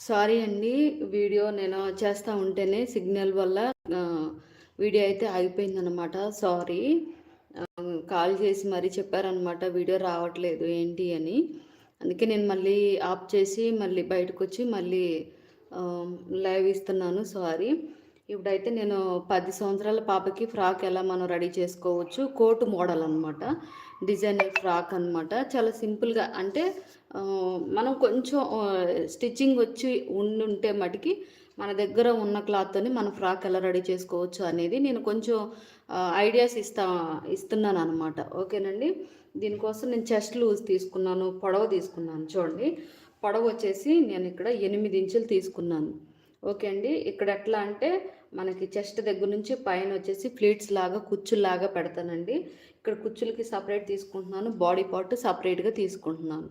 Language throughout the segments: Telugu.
సారీ అండి వీడియో నేను చేస్తూ ఉంటేనే సిగ్నల్ వల్ల వీడియో అయితే ఆగిపోయిందనమాట సారీ. కాల్ చేసి మరీ చెప్పారనమాట వీడియో రావట్లేదు ఏంటి అని. అందుకే నేను మళ్ళీ ఆఫ్ చేసి మళ్ళీ బయటకు వచ్చి మళ్ళీ లైవ్ ఇస్తున్నాను సారీ. ఇప్పుడైతే నేను పది సంవత్సరాల పాపకి ఫ్రాక్ ఎలా మనం రెడీ చేసుకోవచ్చు? కోటు మోడల్ అనమాట డిజైనర్ ఫ్రాక్ అనమాట చాలా సింపుల్గా అంటే మనం కొంచెం స్టిచ్చింగ్ వచ్చి ఉండుంటే మటుకి మన దగ్గర ఉన్న క్లాత్తోని మన ఫ్రాక్ ఎలా రెడీ చేసుకోవచ్చు అనేది నేను కొంచెం ఐడియాస్ ఇస్తా ఇస్తున్నాను అనమాట ఓకేనండి? దీనికోసం నేను చెస్ట్ లూజ్ తీసుకున్నాను పొడవ తీసుకున్నాను చూడండి. పొడవ వచ్చేసి నేను ఇక్కడ ఎనిమిది ఇంచులు తీసుకున్నాను. ఓకే అండి? ఇక్కడ ఎట్లా అంటే మనకి చెస్ట్ దగ్గర నుంచి పైన వచ్చేసి ఫ్లీట్స్ లాగా కుచ్చుల్లాగా పెడతానండి. ఇక్కడ కుచ్చులకి సపరేట్ తీసుకుంటున్నాను. బాడీ పార్ట్ సపరేట్గా తీసుకుంటున్నాను.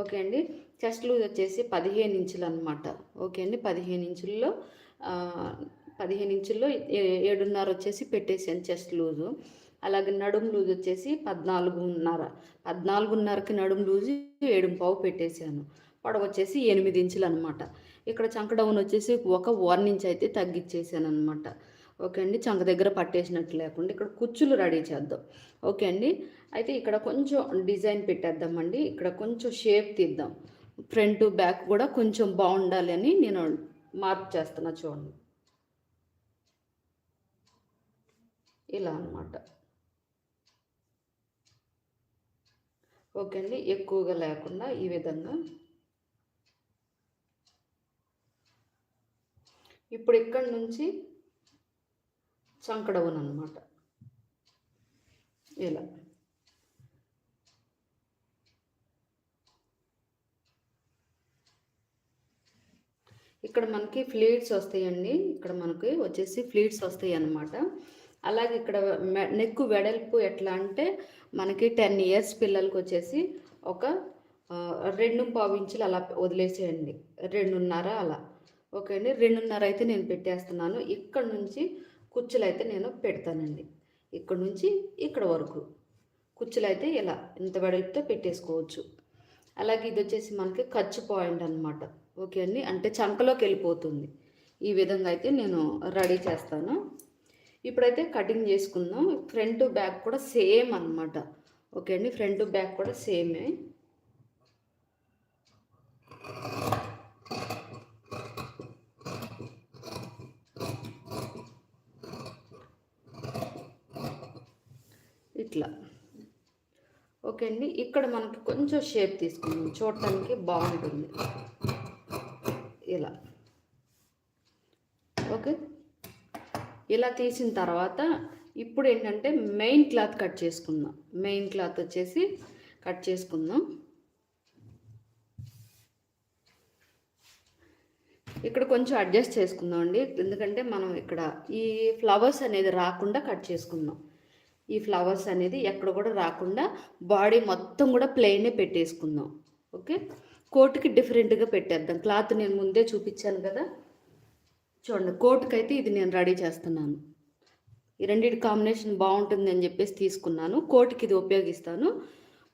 ఓకే అండి. చెస్ట్ లూజ్ వచ్చేసి పదిహేను ఇంచులు అనమాట ఓకే అండి. పదిహేను ఇంచుల్లో పదిహేను ఇంచుల్లో ఏ- ఏడున్నర వచ్చేసి పెట్టేసాను చెస్ట్ లూజు. అలాగే నడుము లూజ్ వచ్చేసి పద్నాలుగున్నర. పద్నాలుగున్నరకి నడుము లూజు ఏడు పావు పెట్టేశాను పొడవ వచ్చేసి ఎనిమిది ఇంచులు అనమాట ఇక్కడ చంక డౌన్ వచ్చేసి ఒక వన్ ఇంచ్ అయితే తగ్గించేసాను అనమాట ఓకే అండి చంక దగ్గర పట్టేసినట్టు లేకుండా ఇక్కడ కుచ్చులు రెడీ చేద్దాం. ఓకే అండి అయితే ఇక్కడ కొంచెం డిజైన్ పెట్టేద్దామండి. ఇక్కడ కొంచెం షేప్ తీద్దాం. ఫ్రంట్ బ్యాక్ కూడా కొంచెం బాగుండాలి అని నేను మార్క్ చేస్తున్నా చూడండి. ఇలా అన్నమాట. ఓకే అండి ఎక్కువగా లేకుండా ఈ విధంగా ఇప్పుడు ఇక్కడి నుంచి చంకడవును అనమాట ఇలా. ఇక్కడ మనకి ఫ్లీట్స్ వస్తాయండి. ఇక్కడ మనకి వచ్చేసి ఫ్లీట్స్ వస్తాయి అన్నమాట అలాగే ఇక్కడ నెక్ వెడల్పు ఎట్లా అంటే మనకి టెన్ ఇయర్స్ పిల్లలకి వచ్చేసి ఒక రెండు పావు ఇంచులు అలా వదిలేసేయండి. రెండున్నర అలా. ఓకే అండి. రెండున్నర అయితే నేను పెట్టేస్తున్నాను. ఇక్కడ నుంచి కుచ్చులు అయితే నేను పెడతానండి. ఇక్కడ నుంచి ఇక్కడ వరకు కుచ్చులు అయితే ఇలా ఇంత వెడల్పుతో పెట్టేసుకోవచ్చు. అలాగే ఇది వచ్చేసి మనకి ఖర్చు పాయింట్ అనమాట ఓకే అండి. అంటే చంకలోకి వెళ్ళిపోతుంది. ఈ విధంగా అయితే నేను రెడీ చేస్తాను. ఇప్పుడైతే కటింగ్ చేసుకుందాం. ఫ్రంట్ బ్యాక్ కూడా సేమ్ అన్నమాట. ఓకే అండి. ఫ్రంట్ బ్యాక్ కూడా సేమే. ఇట్లా. ఓకే అండి ఇక్కడ మనకి కొంచెం షేప్ తీసుకుందాం. చూడటానికి బాగుంటుంది. ఇలా. ఓకే. ఇలా తీసిన తర్వాత ఇప్పుడు ఏంటంటే మెయిన్ క్లాత్ కట్ చేసుకుందాం. మెయిన్ క్లాత్ వచ్చేసి కట్ చేసుకుందాం. ఇక్కడ కొంచెం అడ్జస్ట్ చేసుకుందాం అండి ఎందుకంటే మనం ఇక్కడ ఈ ఫ్లవర్స్ అనేది రాకుండా కట్ చేసుకుందాం. ఈ ఫ్లవర్స్ అనేది ఎక్కడ కూడా రాకుండా బాడీ మొత్తం కూడా ప్లెయినే పెట్టేసుకుందాం. ఓకే? కోట్కి డిఫరెంట్గా పెట్టేద్దాం. క్లాత్ నేను ముందే చూపించాను కదా? చూడండి కోట్కి అయితే ఇది నేను రెడీ చేస్తున్నాను. ఈ రెండింటి కాంబినేషన్ బాగుంటుంది అని చెప్పేసి తీసుకున్నాను. కోట్కి ఇది ఉపయోగిస్తాను.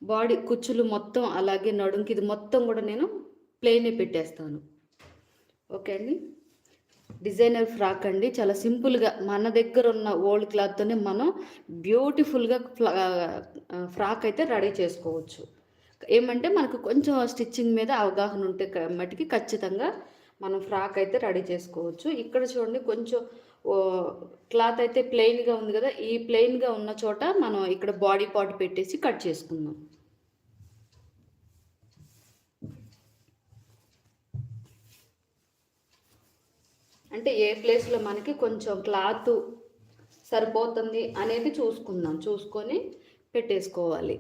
బాడీ కుచ్చులు మొత్తం అలాగే నడుంకి ఇది మొత్తం కూడా నేను ప్లెయినే పెట్టేస్తాను. ఓకే అండి? డిజైనర్ ఫ్రాక్ అండి. చాలా సింపుల్గా మన దగ్గర ఉన్న ఓల్డ్ క్లాత్తోనే మనం బ్యూటిఫుల్గా ఫ్లా ఫ్రాక్ అయితే రెడీ చేసుకోవచ్చు. ఏమంటే మనకు కొంచెం స్టిచ్చింగ్ మీద అవగాహన ఉంటే మటుకి ఖచ్చితంగా మనం ఫ్రాక్ అయితే రెడీ చేసుకోవచ్చు. ఇక్కడ చూడండి కొంచెం ఓ, క్లాత్ అయితే ప్లెయిన్గా ఉంది కదా. ఈ ప్లెయిన్గా ఉన్న చోట మనం ఇక్కడ బాడీ పార్ట్ పెట్టేసి కట్ చేసుకుందాం. అంటే ఏ ప్లేస్లో మనకి కొంచెం క్లాత్ సరిపోతుంది అనేది చూసుకుందాం. చూసుకొని పెట్టేసుకోవాలి.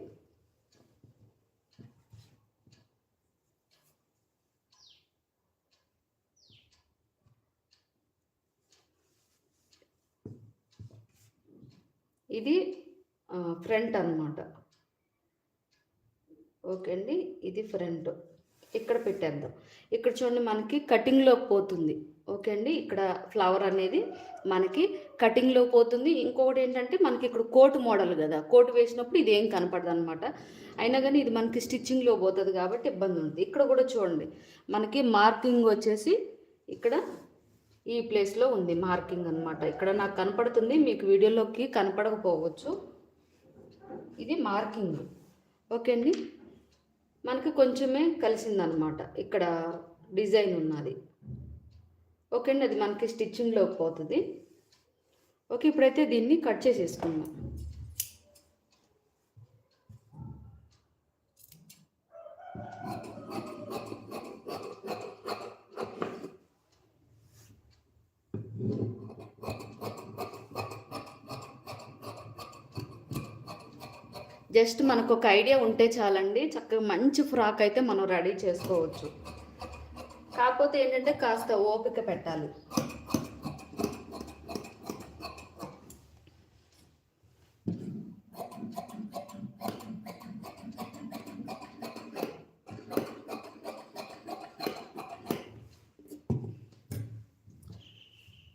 ఇది ఫ్రంట్ అన్నమాట. ఓకే అండి ఇది ఫ్రంట్ ఇక్కడ పెట్టేద్దాం. ఇక్కడ చూడండి మనకి కటింగ్లోకి పోతుంది. ఓకే అండి. ఇక్కడ ఫ్లవర్ అనేది మనకి కటింగ్లో పోతుంది. ఇంకొకటి ఏంటంటే మనకి ఇక్కడ కోట్ మోడల్ కదా. కోట్ వేసినప్పుడు ఇది ఏం కనపడదు అనమాట అయినా కానీ ఇది మనకి స్టిచ్చింగ్లో పోతుంది కాబట్టి ఇబ్బంది ఉంది ఇక్కడ కూడా చూడండి. మనకి మార్కింగ్ వచ్చేసి ఇక్కడ ఈ ప్లేస్లో ఉంది మార్కింగ్ అనమాట ఇక్కడ నాకు కనపడుతుంది. మీకు వీడియోలోకి కనపడకపోవచ్చు. ఇది మార్కింగ్. ఓకే అండి. మనకి కొంచెమే కలిసిందనమాట ఇక్కడ డిజైన్ ఉన్నది. ఓకే అండి అది మనకి స్టిచ్చింగ్లోకి పోతుంది. ఓకే ఇప్పుడైతే దీన్ని కట్ చేసేసుకుందాం. జస్ట్ మనకు ఒక ఐడియా ఉంటే చాలండి చక్కగా మంచి ఫ్రాక్ అయితే మనం రెడీ చేసుకోవచ్చు. కాకపోతే ఏంటంటే కాస్త ఓపిక పెట్టాలి.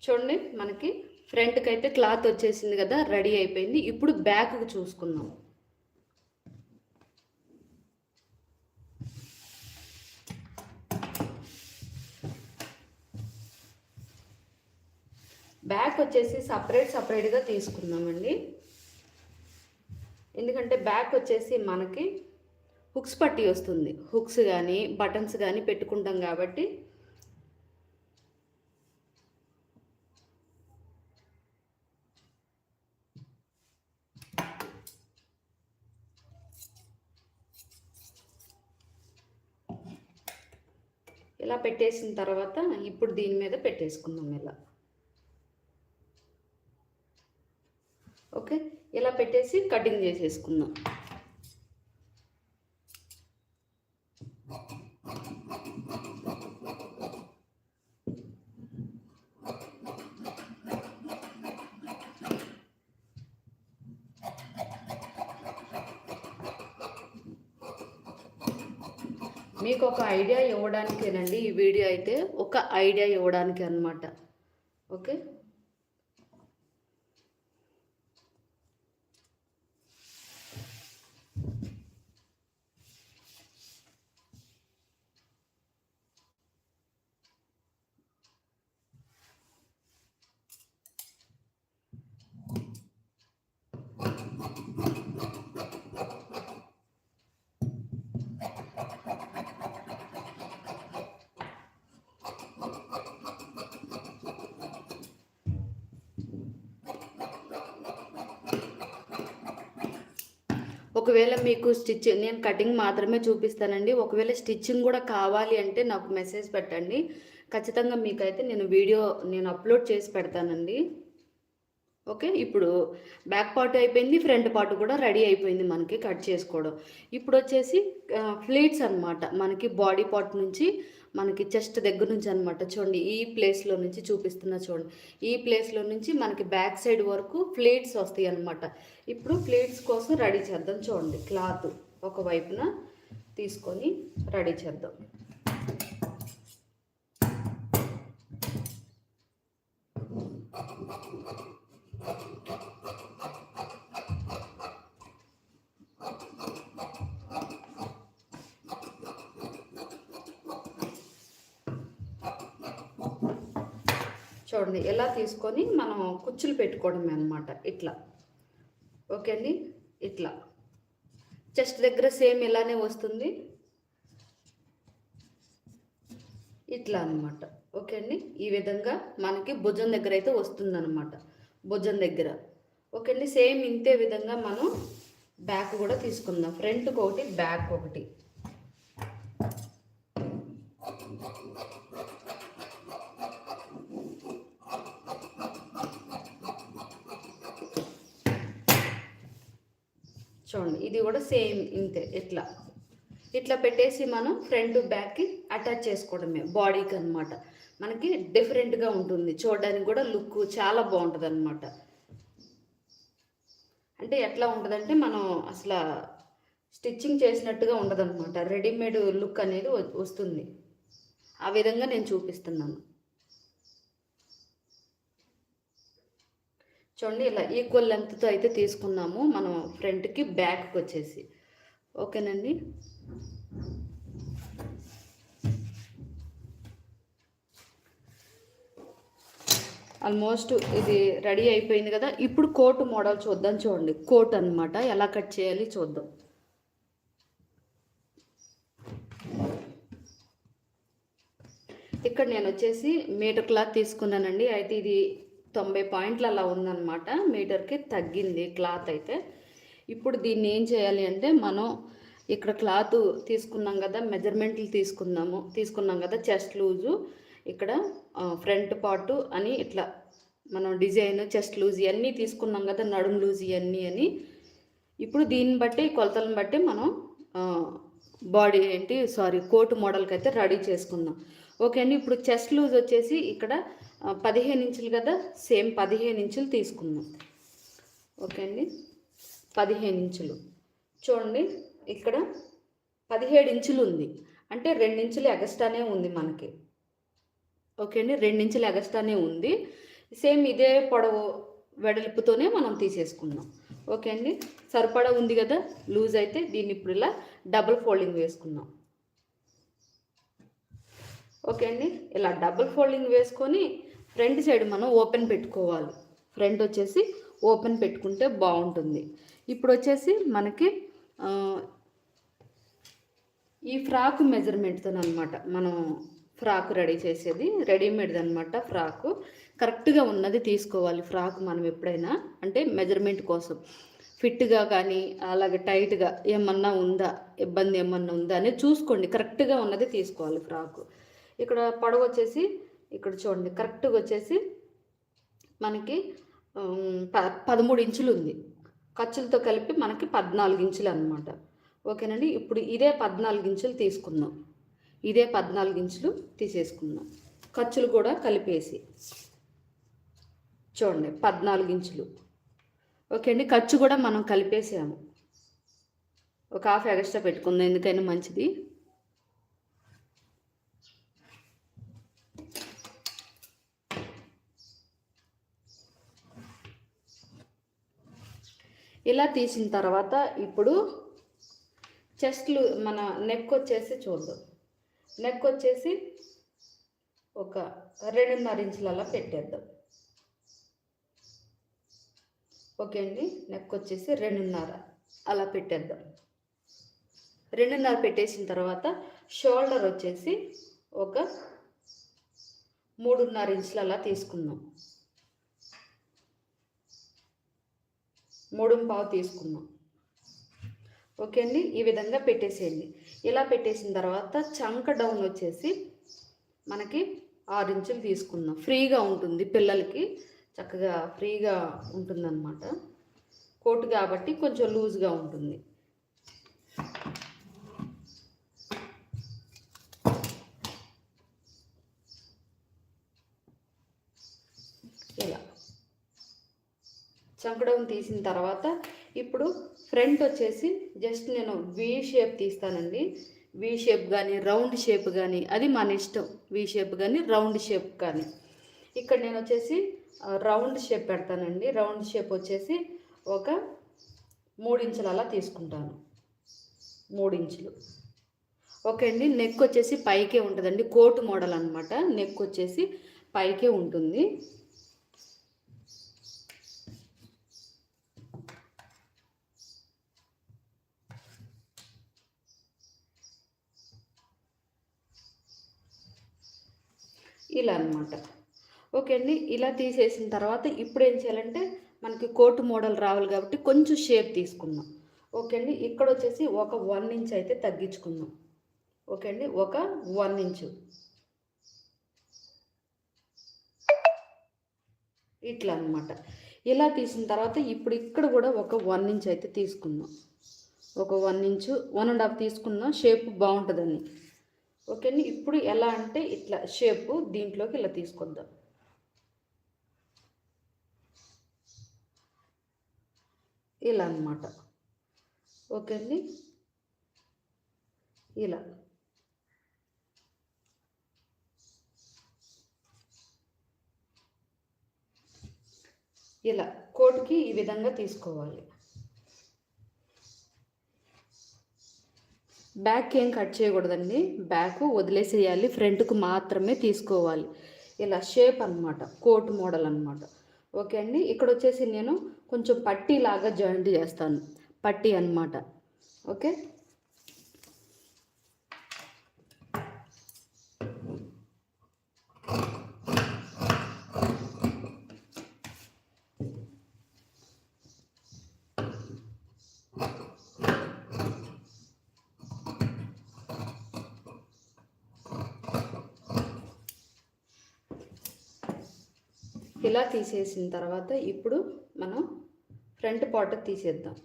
చూడండి మనకి ఫ్రంట్కి అయితే క్లాత్ వచ్చేసింది కదా రెడీ అయిపోయింది. ఇప్పుడు బ్యాక్కి చూసుకుందాం. బ్యాక్ వచ్చేసి సపరేట్ సపరేట్గా తీసుకుందామండి. ఎందుకంటే బ్యాక్ వచ్చేసి మనకి హుక్స్ పట్టి వస్తుంది. హుక్స్ కానీ బటన్స్ కానీ పెట్టుకుంటాం కాబట్టి ఇలా పెట్టేసిన తర్వాత ఇప్పుడు దీని మీద పెట్టేసుకుందాం ఇలా. ఓకే? ఇలా పెట్టేసి కటింగ్ చేసేసుకుందాం. మీకు ఒక ఐడియా ఇవ్వడానికేనండి ఈ వీడియో అయితే ఒక ఐడియా ఇవ్వడానికి అనమాట ఓకే? ఒకవేళ మీకు స్టిచ్ నేను కటింగ్ మాత్రమే చూపిస్తానండి. ఒకవేళ స్టిచ్చింగ్ కూడా కావాలి అంటే నాకు మెసేజ్ పెట్టండి. ఖచ్చితంగా మీకైతే నేను వీడియో నేను అప్లోడ్ చేసి పెడతానండి. ఓకే? ఇప్పుడు బ్యాక్ పార్ట్ అయిపోయింది ఫ్రంట్ పార్ట్ కూడా రెడీ అయిపోయింది మనకి కట్ చేసుకోవడం. ఇప్పుడు వచ్చేసి ఫ్లీట్స్ అనమాట మనకి బాడీ పార్ట్ నుంచి మనకి చెస్ట్ దగ్గర నుంచి అనమాట చూడండి ఈ ప్లేస్లో నుంచి చూపిస్తున్నా చూడండి. ఈ ప్లేస్లో నుంచి మనకి బ్యాక్ సైడ్ వరకు ప్లేట్స్ వస్తాయి అనమాట ఇప్పుడు ప్లేట్స్ కోసం రెడీ చేద్దాం చూడండి. క్లాత్ ఒక వైపున తీసుకొని రెడీ చేద్దాం. చూడండి ఎలా తీసుకొని మనం కుచ్చులు పెట్టుకోవడమే అనమాట ఇట్లా. ఓకే అండి? ఇట్లా. చెస్ట్ దగ్గర సేమ్ ఇలానే వస్తుంది. ఇట్లా అనమాట ఓకే అండి? ఈ విధంగా మనకి భుజం దగ్గర అయితే వస్తుంది అనమాట భుజం దగ్గర. ఓకే అండి? సేమ్ ఇంతే విధంగా మనం బ్యాక్ కూడా తీసుకుందాం. ఫ్రంట్కి ఒకటి బ్యాక్ ఒకటి చూడండి ఇది కూడా సేమ్ ఇంతే ఇట్లా. ఇట్లా పెట్టేసి మనం ఫ్రంట్ బ్యాక్కి అటాచ్ చేసుకోవడమే బాడీకి అనమాట మనకి డిఫరెంట్గా ఉంటుంది చూడడానికి కూడా లుక్ చాలా బాగుంటుంది అనమాట అంటే ఎట్లా ఉంటుందంటే మనం అసలు స్టిచ్చింగ్ చేసినట్టుగా ఉండదన్నమాట. రెడీమేడ్ లుక్ అనేది వస్తుంది. ఆ విధంగా నేను చూపిస్తున్నాను. చూడండి ఇలా ఈక్వల్ లెంగ్త్తో అయితే తీసుకున్నాము మనం ఫ్రంట్కి బ్యాక్కి వచ్చేసి. ఓకేనండి? ఆల్మోస్ట్ ఇది రెడీ అయిపోయింది కదా. ఇప్పుడు కోట్ మోడల్ చూద్దాం చూడండి. కోట్ అన్నమాట. ఎలా కట్ చేయాలి చూద్దాం. ఇక్కడ నేను వచ్చేసి మీటర్ క్లాత్ తీసుకున్నానండి. అయితే ఇది తొంభై పాయింట్లు అలా ఉందన్నమాట. మీటర్కి తగ్గింది క్లాత్ అయితే. ఇప్పుడు దీన్ని ఏం చేయాలి అంటే మనం ఇక్కడ క్లాత్ తీసుకున్నాం కదా మెజర్మెంట్లు తీసుకున్నాము తీసుకున్నాం కదా చెస్ట్ లూజు. ఇక్కడ ఫ్రంట్ పార్ట్ అని ఇట్లా మనం డిజైన్ చెస్ట్ లూజ్ ఇవన్నీ తీసుకున్నాం కదా నడుము లూజ్ ఇవన్నీ అని. ఇప్పుడు దీన్ని బట్టి కొలతలను బట్టి మనం బాడీ ఏంటి సారీ కోటు మోడల్కి అయితే రెడీ చేసుకుందాం. ఓకే అండి ఇప్పుడు చెస్ట్ లూజ్ వచ్చేసి ఇక్కడ పదిహేను ఇంచులు కదా? సేమ్ పదిహేను ఇంచులు తీసుకుందాం. ఓకే అండి. పదిహేను ఇంచులు. చూడండి ఇక్కడ పదిహేడు ఇంచులు ఉంది. అంటే రెండించులు ఎగస్ట్రానే ఉంది మనకి. ఓకే అండి రెండించులు ఎగస్ట్రానే ఉంది. సేమ్ ఇదే పొడవు వెడల్పుతోనే మనం తీసేసుకుందాం. ఓకే అండి సరిపడా ఉంది కదా? లూజ్ అయితే దీన్ని ఇప్పుడు ఇలా డబుల్ ఫోల్డింగ్ వేసుకుందాం. ఓకే అండి ఇలా డబుల్ ఫోల్డింగ్ వేసుకొని ఫ్రంట్ సైడ్ మనం ఓపెన్ పెట్టుకోవాలి. ఫ్రంట్ వచ్చేసి ఓపెన్ పెట్టుకుంటే బాగుంటుంది. ఇప్పుడు వచ్చేసి మనకి ఈ ఫ్రాక్ మెజర్మెంట్తో అనమాట మనం ఫ్రాక్ రెడీ చేసేది. రెడీమేడ్ అనమాట ఫ్రాకు. కరెక్ట్గా ఉన్నది తీసుకోవాలి ఫ్రాక్ మనం ఎప్పుడైనా. అంటే మెజర్మెంట్ కోసం. ఫిట్గా కానీ అలాగే టైట్గా ఏమన్నా ఉందా ఇబ్బంది ఏమన్నా ఉందా అనేది చూసుకోండి. కరెక్ట్గా ఉన్నది తీసుకోవాలి ఫ్రాకు. ఇక్కడ పొడవు వచ్చేసి ఇక్కడ చూడండి కరెక్ట్గా వచ్చేసి మనకి ప పదమూడు ఇంచులు ఉంది. ఖర్చులతో కలిపి మనకి పద్నాలుగు ఇంచులు అనమాట ఓకేనండి? ఇప్పుడు ఇదే పద్నాలుగు ఇంచులు తీసుకుందాం. ఇదే పద్నాలుగు ఇంచులు తీసేసుకుందాం. ఖర్చులు కూడా కలిపేసి. చూడండి పద్నాలుగు ఇంచులు. ఓకే అండి ఖర్చు కూడా మనం కలిపేసాము. ఒక హాఫ్ ఎక్స్ట్రా పెట్టుకుందాం ఎందుకైనా మంచిది. ఇలా తీసిన తర్వాత ఇప్పుడు చెస్ట్లు మన నెక్ వచ్చేసి చూద్దాం నెక్ వచ్చేసి ఒక రెండున్నర ఇంచులలో పెట్టేద్దాం. ఓకే అండి నెక్ వచ్చేసి రెండున్నర అలా పెట్టేద్దాం. రెండున్నర పెట్టేసిన తర్వాత షోల్డర్ వచ్చేసి ఒక మూడున్నర ఇంచులలా తీసుకుందాం. మూడు పావు తీసుకుందాం ఓకే అండి? ఈ విధంగా పెట్టేసేయండి. ఇలా పెట్టేసిన తర్వాత చంక డౌన్ వచ్చేసి మనకి ఆరు ఇంచులు తీసుకుందాం. ఫ్రీగా ఉంటుంది పిల్లలకి. చక్కగా ఫ్రీగా ఉంటుందన్నమాట. కోటు కాబట్టి కొంచెం లూజ్గా ఉంటుంది ఇలా చంకడం తీసిన తర్వాత ఇప్పుడు ఫ్రంట్ వచ్చేసి జస్ట్ నేను వి షేప్ తీస్తానండి. వి షేప్ కానీ రౌండ్ షేప్ కానీ అది మన ఇష్టం. వి షేప్ కానీ రౌండ్ షేప్ కానీ ఇక్కడ నేను వచ్చేసి రౌండ్ షేప్ పెడతానండి. రౌండ్ షేప్ వచ్చేసి ఒక మూడించులు అలా తీసుకుంటాను. మూడు ఇంచులు. ఓకే అండి. నెక్ వచ్చేసి పైకే ఉంటుందండి. కోటు మోడల్ అనమాట నెక్ వచ్చేసి పైకే ఉంటుంది. ఇలా అన్నమాట. ఓకే అండి ఇలా తీసేసిన తర్వాత ఇప్పుడు ఏం చేయాలంటే మనకి కోటు మోడల్ రావాలి కాబట్టి కొంచెం షేప్ తీసుకుందాం. ఓకే అండి ఇక్కడ వచ్చేసి ఒక వన్ ఇంచ్ అయితే తగ్గించుకుందాం. ఓకే అండి ఒక వన్ ఇంచు. ఇట్లా అన్నమాట. ఇలా తీసిన తర్వాత ఇప్పుడు ఇక్కడ కూడా ఒక వన్ ఇంచ్ అయితే తీసుకుందాం. ఒక one inch one and half తీసుకుందాం షేప్ బాగుంటుందని. ఓకే అండి ఇప్పుడు ఎలా అంటే ఇట్లా షేపు దీంట్లోకి ఇలా తీసుకొద్దాం. ఇలా అన్నమాట. ఓకే అండి ఇలా. ఇలా. కోట్కి ఈ విధంగా తీసుకోవాలి. బ్యాక్ ఏం కట్ చేయకూడదండి. బ్యాక్ వదిలేసేయాలి. ఫ్రంట్కు మాత్రమే తీసుకోవాలి. ఇలా షేప్ అనమాట కోట్ మోడల్ అనమాట ఓకే అండి. ఇక్కడ వచ్చేసి నేను కొంచెం పట్టీ లాగా జాయింట్ చేస్తాను. పట్టీ అనమాట ఓకే ఇలా తీసేసిన తర్వాత ఇప్పుడు మనం ఫ్రంట్ పార్ట్ తీసేద్దాం.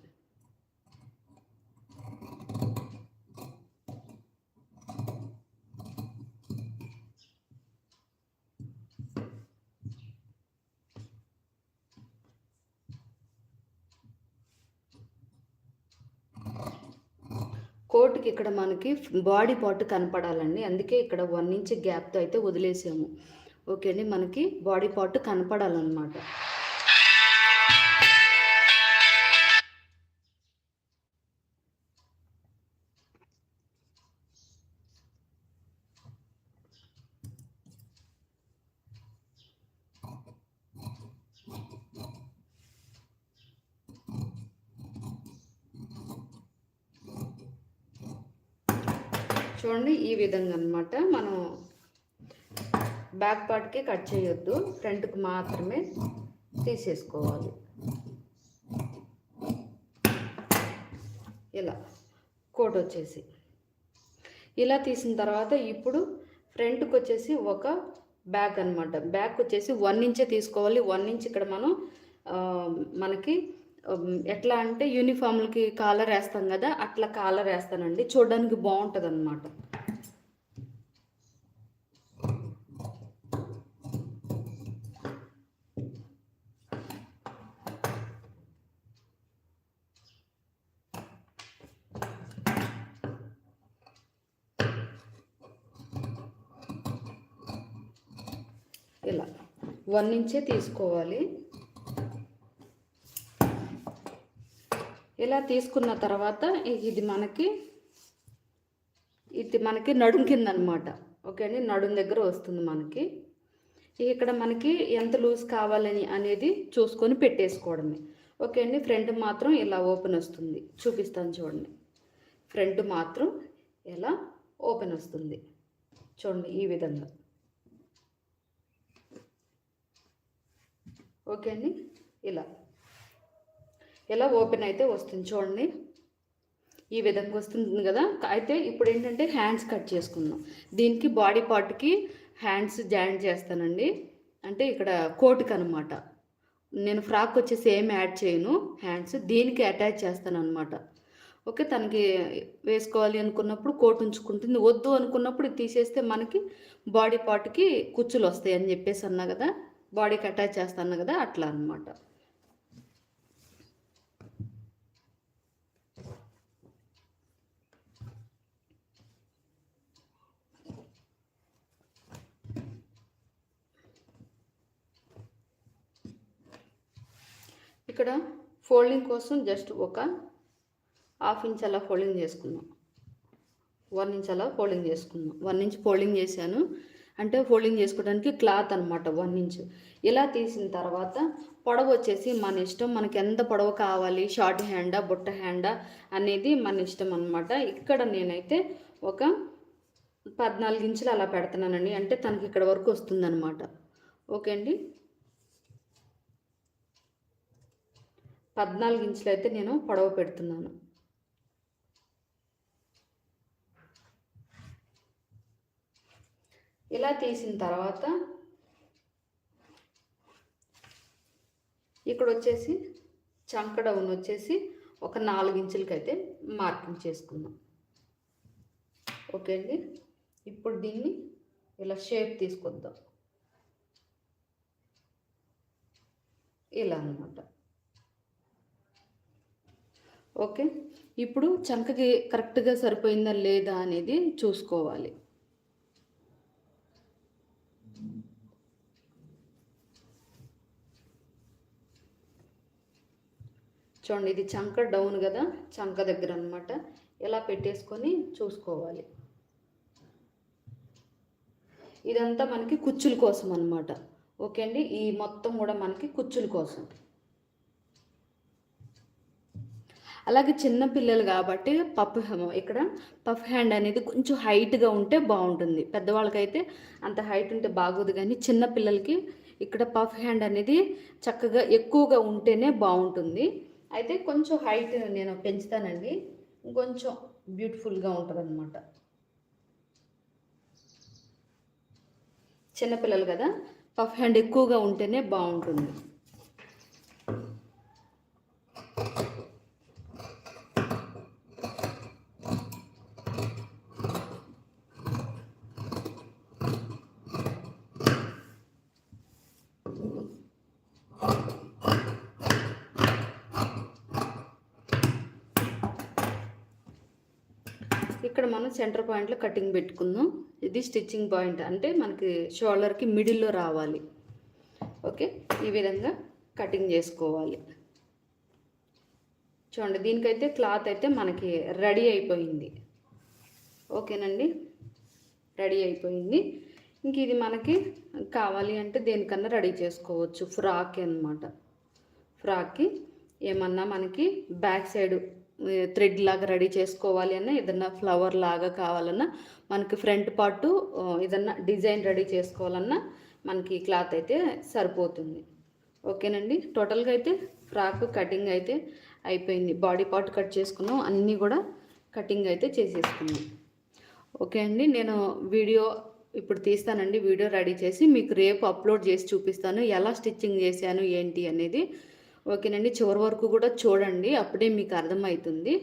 కోట్కి ఇక్కడ మనకి బాడీ పార్ట్ కనపడాలండి. అందుకే ఇక్కడ వన్ ఇంచ్ గ్యాప్తో అయితే వదిలేసాము. ఓకే అండి మనకి బాడీ పార్ట్ కనపడాలన్నమాట. చూడండి ఈ విధంగా అనమాట మనం బ్యాక్ పార్ట్కి కట్ చేయొద్దు. ఫ్రంట్కి మాత్రమే తీసేసుకోవాలి. ఇలా కోట్ వచ్చేసి. ఇలా తీసిన తర్వాత ఇప్పుడు ఫ్రంట్కి వచ్చేసి ఒక బ్యాక్ అనమాట బ్యాక్ వచ్చేసి వన్ ఇంచే తీసుకోవాలి. వన్ ఇంచ్ ఇక్కడ మనం మనకి ఎట్లా అంటే యూనిఫామ్లకి కాలర్ వేస్తాం కదా అట్లా కాలర్ వేస్తానండి. చూడడానికి బాగుంటుంది అనమాట ఇలా. వన్ నుంచే తీసుకోవాలి. ఇలా తీసుకున్న తర్వాత ఇది మనకి ఇది మనకి నడుం కింద అనమాట ఓకే అండి? నడుం దగ్గర వస్తుంది మనకి. ఇక్కడ మనకి ఎంత లూజ్ కావాలని అనేది చూసుకొని పెట్టేసుకోవడమే. ఓకే అండి? ఫ్రంట్ మాత్రం ఇలా ఓపెన్ వస్తుంది. చూపిస్తాను చూడండి. ఫ్రంట్ మాత్రం ఇలా ఓపెన్ వస్తుంది. చూడండి ఈ విధంగా. ఓకే అండి. ఇలా. ఇలా ఓపెన్ అయితే వస్తుంది చూడండి. ఈ విధంగా వస్తుంది కదా. అయితే ఇప్పుడు ఏంటంటే హ్యాండ్స్ కట్ చేసుకుందాం. దీనికి బాడీ పార్ట్కి హ్యాండ్స్ జాయింట్ చేస్తానండి. అంటే ఇక్కడ కోటుకి అనమాట నేను ఫ్రాక్ వచ్చేసి ఏం యాడ్ చేయను. హ్యాండ్స్ దీనికి అటాచ్ చేస్తాను అనమాట ఓకే తనకి వేసుకోవాలి అనుకున్నప్పుడు కోట్ ఉంచుకుంటుంది. వద్దు అనుకున్నప్పుడు తీసేస్తే మనకి బాడీ పార్ట్కి కుచ్చులు వస్తాయి అని చెప్పేసి అన్నా కదా. బాడీకి అటాచ్ చేస్తాను కదా అట్లా అనమాట ఇక్కడ ఫోల్డింగ్ కోసం జస్ట్ ఒక హాఫ్ ఇంచ్ అలా ఫోల్డింగ్ చేసుకున్నాం వన్ ఇంచ్ అలా ఫోల్డింగ్ చేసుకున్నాం వన్ ఇంచ్ ఫోల్డింగ్ చేశాను. అంటే ఫోల్డింగ్ చేసుకోవడానికి క్లాత్ అనమాట వన్ ఇంచ్ ఇలా తీసిన తర్వాత పొడవు వచ్చేసి మన ఇష్టం మనకి ఎంత పొడవు కావాలి షార్ట్ హ్యాండా బుట్ట హ్యాండా అనేది మన ఇష్టం అనమాట ఇక్కడ నేనైతే ఒక పద్నాలుగు ఇంచులు అలా పెడుతున్నానండి. అంటే తనకి ఇక్కడ వరకు వస్తుందన్నమాట. ఓకే అండి? పద్నాలుగు ఇంచులు అయితే నేను పొడవు పెడుతున్నాను. ఇలా తీసిన తర్వాత ఇక్కడ వచ్చేసి చంక డౌన్ వచ్చేసి ఒక నాలుగు అయితే మార్కింగ్ చేసుకుందాం. ఓకే అండి? ఇప్పుడు దీన్ని ఇలా షేప్ తీసుకొద్దాం. ఇలా అన్నమాట. ఓకే ఇప్పుడు చంకకి కరెక్ట్గా సరిపోయిందా లేదా అనేది చూసుకోవాలి. చూడండి ఇది చంక డౌన్ కదా చంక దగ్గర అనమాట ఇలా పెట్టేసుకొని చూసుకోవాలి. ఇదంతా మనకి కుచ్చుల కోసం అనమాట ఓకే అండి ఈ మొత్తం కూడా మనకి కుచ్చుల కోసం. అలాగే చిన్న పిల్లలు కాబట్టి పఫ్ ఇక్కడ పఫ్ హ్యాండ్ అనేది కొంచెం హైట్గా ఉంటే బాగుంటుంది. పెద్దవాళ్ళకైతే అంత హైట్ ఉంటే బాగోదు కానీ చిన్న పిల్లలకి ఇక్కడ పఫ్ హ్యాండ్ అనేది చక్కగా ఎక్కువగా ఉంటేనే బాగుంటుంది. అయితే కొంచెం హైట్ నేను పెంచుతానండి. కొంచెం బ్యూటిఫుల్గా ఉంటుంది అనమాట చిన్నపిల్లలు కదా? పఫ్ హ్యాండ్ ఎక్కువగా ఉంటేనే బాగుంటుంది. ఇక్కడ మనం సెంటర్ పాయింట్లో కటింగ్ పెట్టుకుందాం. ఇది స్టిచ్చింగ్ పాయింట్. అంటే మనకి షోల్డర్కి మిడిల్లో రావాలి. ఓకే? ఈ విధంగా కటింగ్ చేసుకోవాలి. చూడండి దీనికైతే క్లాత్ అయితే మనకి రెడీ అయిపోయింది. ఓకేనండి? రెడీ అయిపోయింది. ఇంక ఇది మనకి కావాలి అంటే దేనికన్నా రెడీ చేసుకోవచ్చు. ఫ్రాక్ అనమాట ఫ్రాక్కి ఏమన్నా మనకి బ్యాక్ సైడ్ థ్రెడ్ లాగా రెడీ చేసుకోవాలి అన్నా ఏదన్నా ఫ్లవర్ లాగా కావాలన్నా మనకి ఫ్రంట్ పార్ట్ ఏదన్నా డిజైన్ రెడీ చేసుకోవాలన్నా మనకి క్లాత్ అయితే సరిపోతుంది. ఓకేనండి? టోటల్గా అయితే ఫ్రాక్ కటింగ్ అయితే అయిపోయింది. బాడీ పార్ట్ కట్ చేసుకున్నాం. అన్నీ కూడా కటింగ్ అయితే చేసేసుకున్నాం. ఓకే అండి నేను వీడియో ఇప్పుడు తీస్తానండి. వీడియో రెడీ చేసి మీకు రేపు అప్లోడ్ చేసి చూపిస్తాను. ఎలా స్టిచ్చింగ్ చేశాను ఏంటి అనేది ఓకేనండి చివరి వరకు కూడా చూడండి అప్పుడే మీకు అర్థమవుతుంది.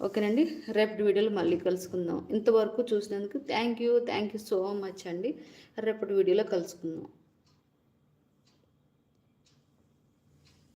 ఓకేనండి రేపటి వీడియోలో మళ్ళీ కలుసుకుందాం. ఇంతవరకు చూసినందుకు thank you thank you so much అండి. రేపటి వీడియోలో కలుసుకుందాం.